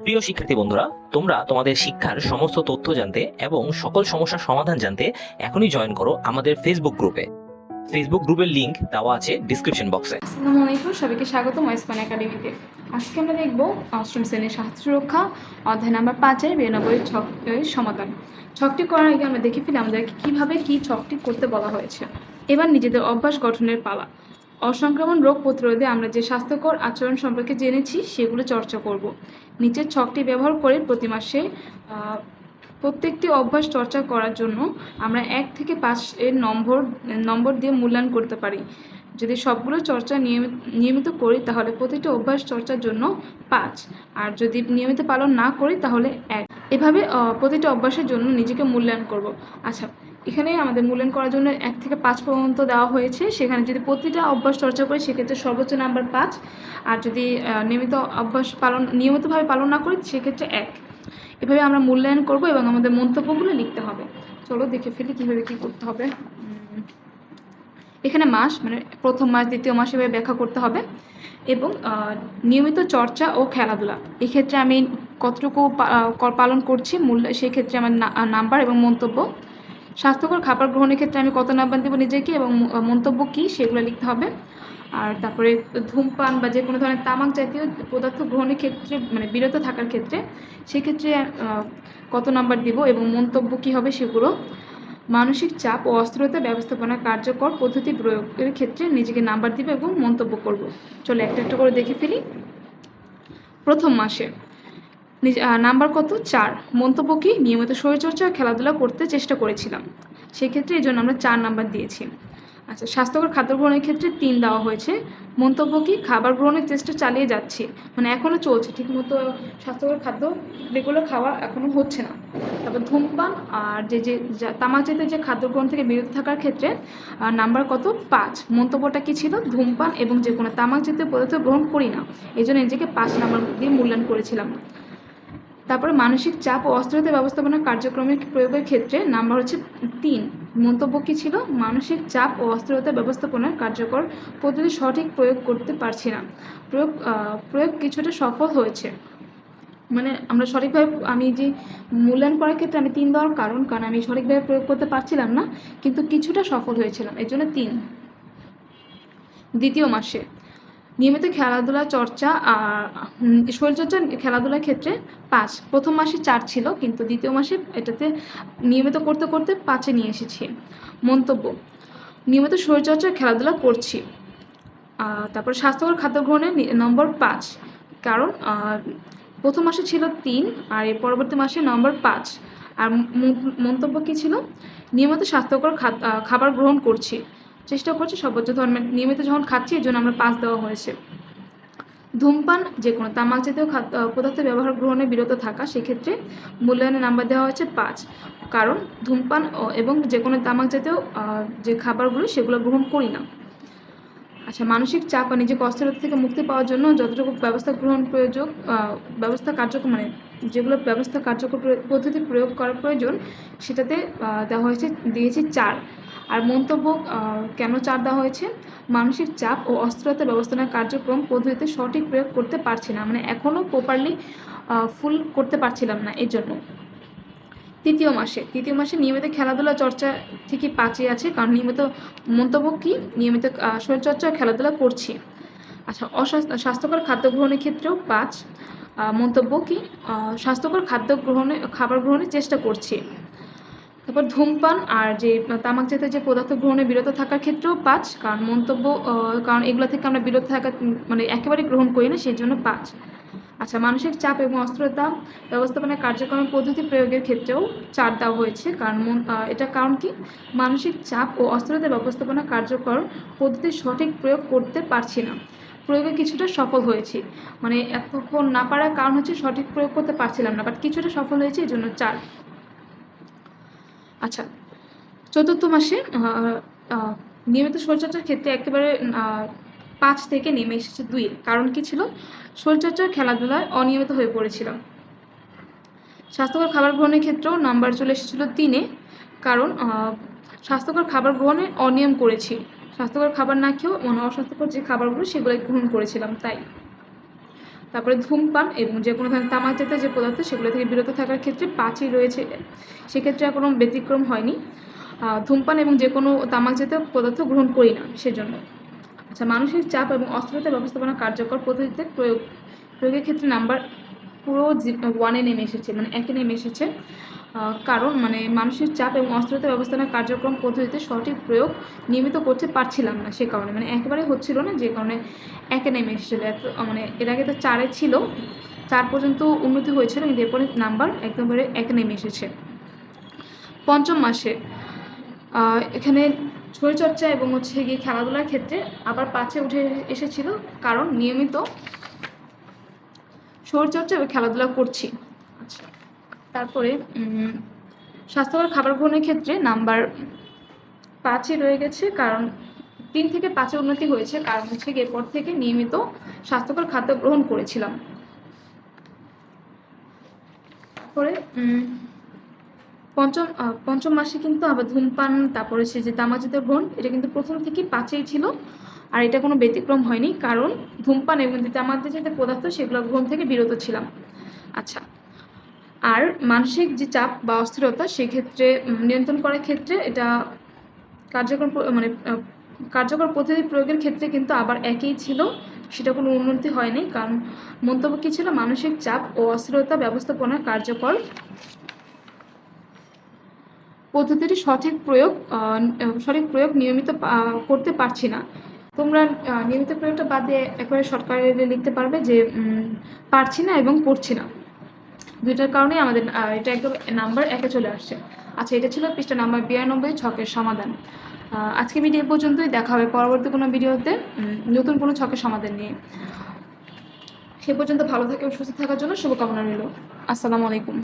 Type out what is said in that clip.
প্রিয় শিক্ষার্থী বন্ধুরা, তোমরা তোমাদের শিক্ষার সমস্ত তথ্য জানতে এবং সকল সমস্যার সমাধান জানতে এখনই জয়েন করো আমাদের ফেসবুক গ্রুপে ফেসবুক গ্রুপের লিংক দেওয়া আছে ডিসক্রিপশন বক্সে আসসালামু আলাইকুম, সবাইকে স্বাগত ময়সপান একাডেমিতে আজকে আমরা দেখব অষ্টম শ্রেণির স্বাস্থ্য সুরক্ষা অধ্যায় নাম্বার পাঁচের বিরানব্বই ছক সমাধান। ছকটি করার আগে আমরা দেখে ফেলি আমাদেরকে কীভাবে কী ছকটি করতে বলা হয়েছে। এবার নিজেদের অভ্যাস গঠনের পালা। অসংক্রমণ রোগ প্রতিরোধে আমরা যে স্বাস্থ্যকর আচরণ সম্পর্কে জেনেছি, সেগুলো চর্চা করব। নিচের ছকটি ব্যবহার করে প্রতি মাসে প্রত্যেকটি অভ্যাস চর্চা করার জন্য আমরা এক থেকে পাঁচ এর নম্বর নম্বর দিয়ে মূল্যায়ন করতে পারি। যদি সবগুলো চর্চা নিয়মিত নিয়মিত করি, তাহলে প্রতিটি অভ্যাস চর্চার জন্য পাঁচ। আর যদি নিয়মিত পালন না করি, তাহলে এক। এভাবে প্রতিটি অভ্যাসের জন্য নিজেকে মূল্যায়ন করব। আচ্ছা এখানে আমাদের মূল্যায়ন করার জন্য এক থেকে পাঁচ পর্যন্ত দেওয়া হয়েছে। সেখানে যদি প্রতিটা অভ্যাস চর্চা করি, সেক্ষেত্রে সর্বোচ্চ নাম্বার পাঁচ। আর যদি নিয়মিত অভ্যাস পালন, নিয়মিতভাবে পালন না করি, সেক্ষেত্রে এক। এভাবে আমরা মূল্যায়ন করব এবং আমাদের মন্তব্যগুলো লিখতে হবে। চলো দেখে ফেলি কীভাবে কী করতে হবে। এখানে মাস মানে প্রথম মাস, দ্বিতীয় মাস এভাবে ব্যাখ্যা করতে হবে। এবং নিয়মিত চর্চা ও খেলাধুলা। এক্ষেত্রে আমি কতটুকু পালন করছি, মূল্য সেই ক্ষেত্রে আমার নাম্বার এবং মন্তব্য। স্বাস্থ্যকর খাবার গ্রহণের ক্ষেত্রে আমি কত নাম্বার দেবো নিজেকে এবং মন্তব্য কী সেগুলো লিখতে হবে। আর তারপরে ধূমপান বা যে কোনো ধরনের তামাক জাতীয় পদার্থ গ্রহণের ক্ষেত্রে মানে বিরত থাকার ক্ষেত্রে, সেক্ষেত্রে কত নাম্বার দিব এবং মন্তব্য কী হবে সেগুলো। মানসিক চাপ ও অস্থিরতা ব্যবস্থাপনা কার্যকর পদ্ধতি প্রয়োগের ক্ষেত্রে নিজেকে নাম্বার দিব এবং মন্তব্য করব। চলো একটা একটা করে দেখে ফেলি। প্রথম মাসে নাম্বার কত? চার। মন্তব্য কি? নিয়মিত শরীরচর্চা, খেলাধুলা করতে চেষ্টা করেছিলাম। সেক্ষেত্রে এই জন্য আমরা চার নাম্বার দিয়েছি। আচ্ছা স্বাস্থ্যকর খাদ্য গ্রহণের ক্ষেত্রে তিন দেওয়া হয়েছে। মন্তব্য কি? খাবার গ্রহণের চেষ্টা চালিয়ে যাচ্ছি। মানে এখনও চলছে। ঠিকমতো স্বাস্থ্যকর খাদ্য রেগুলার খাওয়া এখনও হচ্ছে না। তারপর ধূমপান আর যে যে, যা- তামাক জাতীয় যে খাদ্য গ্রহণ থেকে বিরত থাকার ক্ষেত্রে নাম্বার কত? পাঁচ। মন্তব্যটা কি ছিল? ধূমপান এবং যে কোনো তামাক জাতীয় পদার্থ গ্রহণ করি না। এই জন্য নিজেকে পাঁচ নাম্বার দিয়ে মূল্যায়ন করেছিলাম। তারপরে মানসিক চাপ ও অস্থিরতা ব্যবস্থাপনা কার্যক্রমের প্রয়োগের ক্ষেত্রে নাম্বার হচ্ছে তিন। মন্তব্য কী ছিল? মানসিক চাপ ও অস্থিরতা ব্যবস্থাপনার কার্যকর পদ্ধতি সঠিক প্রয়োগ করতে পারছি না। প্রয়োগ প্রয়োগ কিছুটা সফল হয়েছে। মানে আমরা সঠিকভাবে, আমি যে মূল্যায়ন করার ক্ষেত্রে আমি তিন দেওয়ার কারণ কারণ আমি সঠিকভাবে প্রয়োগ করতে পারছিলাম না, কিন্তু কিছুটা সফল হয়েছিলাম। এর জন্য তিন। দ্বিতীয় মাসে নিয়মিত খেলাধুলা, চর্চা, আর শরীরচর্চা খেলাধুলার ক্ষেত্রে পাঁচ। প্রথম মাসে চার ছিল, কিন্তু দ্বিতীয় মাসে এটাতে নিয়মিত করতে করতে পাঁচে নিয়ে এসেছি। মন্তব্য, নিয়মিত শরীরচর্চা খেলাধুলা করছি। তারপর স্বাস্থ্যকর খাদ্য গ্রহণের নম্বর পাঁচ। কারণ প্রথম মাসে ছিল তিন, আর এর পরবর্তী মাসে নম্বর পাঁচ। আর মন্তব্য কী ছিল? নিয়মিত স্বাস্থ্যকর খাবার গ্রহণ করছি। চেষ্টা করছি সর্বোচ্চ ধর্মের নিয়মিত যখন খাচ্ছি, এর জন্য আমরা পাঁচ দেওয়া হয়েছে। ধূমপান যে কোনো তামাক জাতীয় পদার্থ ব্যবহার গ্রহণে বিরত থাকা, সেক্ষেত্রে মূল্যায়নের নাম্বার দেওয়া হয়েছে পাঁচ। কারণ ধূমপান এবং যে কোনো তামাক জাতীয় যে খাবারগুলো, সেগুলো গ্রহণ করি না। আচ্ছা মানসিক চাপ আর নিজেকে অস্থিরতা থেকে মুক্তি পাওয়ার জন্য যতটুকু ব্যবস্থা গ্রহণ প্রয়োজন ব্যবস্থা কার্যকর মানে যেগুলো ব্যবস্থা কার্যকর পদ্ধতি প্রয়োগ করা প্রয়োজন, সেটাতে দেওয়া হয়েছে, দিয়েছি চার। আর মন্তব্য কেন চার দেওয়া হয়েছে? মানসিক চাপ ও অস্থিরতা ব্যবস্থাপনার কার্যক্রম পদ্ধতিতে সঠিক প্রয়োগ করতে পারছি না। মানে এখনও প্রপারলি ফুল করতে পারছিলাম না এই জন্য। তৃতীয় মাসে তৃতীয় মাসে নিয়মিত খেলাধুলা চর্চা ঠিকই পাঁচই আছে, কারণ নিয়মিত মন্তব্য কি? নিয়মিত শরীরচর্চা খেলাধুলা করছি। আচ্ছা অস্বাস্থ্য, স্বাস্থ্যকর খাদ্য গ্রহণের ক্ষেত্রেও পাঁচ মন্তব্য কি? স্বাস্থ্যকর খাদ্য গ্রহণে, খাবার গ্রহণের চেষ্টা করছি। তারপর ধূমপান আর যে তামাক জাতীয় যে পদার্থ গ্রহণে বিরত থাকার ক্ষেত্রেও পাঁচ, কারণ মন্তব্য কারণ এগুলো থেকে আমরা বিরত থাকা মানে একেবারে গ্রহণ করি না, সেই জন্য পাঁচ। আচ্ছা মানসিক চাপ এবং অস্থিরতা ব্যবস্থাপনার কার্যক্রমের পদ্ধতি প্রয়োগের ক্ষেত্রেও চার দেওয়া হয়েছে, কারণ এটা কারণ কি? মানসিক চাপ ও অস্থিরতা ব্যবস্থাপনা কার্যকর পদ্ধতির সঠিক প্রয়োগ করতে পারছি না। প্রয়োগে কিছুটা সফল হয়েছি। মানে এতক্ষণ না পারার কারণ হচ্ছে সঠিক প্রয়োগ করতে পারছিলাম না বাট কিছুটা সফল হয়েছে, এই জন্য চার। আচ্ছা চতুর্থ মাসে নিয়মিত শরীরচর্চার ক্ষেত্রে একেবারে পাঁচ থেকে নেমে এসেছে দুই। কারণ কি ছিল? শরীরচর্চা খেলাধুলায় অনিয়মিত হয়ে পড়েছিলাম স্বাস্থ্যকর খাবার গ্রহণের ক্ষেত্রেও নাম্বার চলে এসেছিল তিনে। কারণ স্বাস্থ্যকর খাবার গ্রহণে অনিয়ম করেছি। স্বাস্থ্যকর খাবার না খেয়েও মানে অস্বাস্থ্যকর যে খাবারগুলো সেগুলো গ্রহণ করেছিলাম, তাই। তারপরে ধূমপান এবং যে কোনো ধরনের তামাক জাতীয় যে পদার্থ সেগুলো থেকে বিরত থাকার ক্ষেত্রে পাঁচই রয়েছে। সেক্ষেত্রে কোনো ব্যতিক্রম হয়নি। ধূমপান এবং যে কোনো তামাক জাতীয় পদার্থ গ্রহণ করি না সেজন্য। আচ্ছা মানসিক চাপ এবং অস্থিরতা ব্যবস্থাপনা কার্যকর পদ্ধতিতে প্রয়োগ প্রয়োগের ক্ষেত্রে নাম্বার পুরো ওয়ানে নেমে এসেছে মানে একে নেমে এসেছে। কারণ মানে মানুষের চাপ এবং অস্থিরতা ব্যবস্থাপনা কার্যক্রম পদ্ধতিতে সঠিক প্রয়োগ নিয়মিত করতে পারছিলাম না সে কারণে। মানে একেবারে হচ্ছিল না যে কারণে একে নেমে এসেছিল। এত মানে এর আগে তো চারে ছিল, চার পর্যন্ত উন্নতি হয়েছিল, কিন্তু এরপরে নাম্বার একদমবারে একে নেমে এসেছে। পঞ্চম মাসে এখানে শরীরচর্চা এবং হচ্ছে গিয়ে খেলাধুলার ক্ষেত্রে আবার পাঁচে উঠে এসেছিল, কারণ নিয়মিত শরীরচর্চা এবং খেলাধুলা করছি। তারপরে স্বাস্থ্যকর খাবার গ্রহণের ক্ষেত্রে নাম্বার পাঁচে রয়ে গেছে, কারণ তিন থেকে পাঁচে উন্নতি হয়েছে, কারণ হচ্ছে এরপর থেকে নিয়মিত স্বাস্থ্যকর খাদ্য গ্রহণ করেছিলাম। তারপরে পঞ্চম পঞ্চম মাসে কিন্তু আবার ধূমপান, তারপরে সে যে তামাজাতীয় গ্রহণ এটা কিন্তু প্রথম থেকেই পাঁচেই ছিল, আর এটা কোনো ব্যতিক্রম হয়নি, কারণ ধূমপান এবং যে তামাজাতীয় পদার্থ, সেগুলো গ্রহণ থেকে বিরত ছিলাম। আচ্ছা আর মানসিক যে চাপ বা অস্থিরতা, সেক্ষেত্রে নিয়ন্ত্রণ করার ক্ষেত্রে এটা কার্যকর মানে কার্যকর পদ্ধতি প্রয়োগের ক্ষেত্রে কিন্তু আবার একই ছিল। সেটা কোনো উন্নতি হয়নি, কারণ মন্তব্য কী ছিল? মানসিক চাপ ও অস্থিরতা ব্যবস্থাপনা কার্যকর পদ্ধতিটি সঠিক প্রয়োগ সঠিক প্রয়োগ নিয়মিত করতে পারছি না। তোমরা নিয়মিত প্রয়োগটা বাদ একবারে সরকারে লিখতে পারবে যে পারছি না এবং করছি না। দুইটার কারণেই আমাদের এটা একদম নাম্বার একে চলে আসছে। আচ্ছা এটা ছিল পৃষ্ঠা নাম্বার বিরানব্বই, ছকের সমাধান। আজকে ভিডিও পর্যন্তই, দেখা হবে পরবর্তী কোনো ভিডিওতে নতুন কোনো ছকের সমাধান নিয়ে। সে পর্যন্ত ভালো থাকে সুস্থ থাকার জন্য শুভকামনা রইল। আসসালামু আলাইকুম।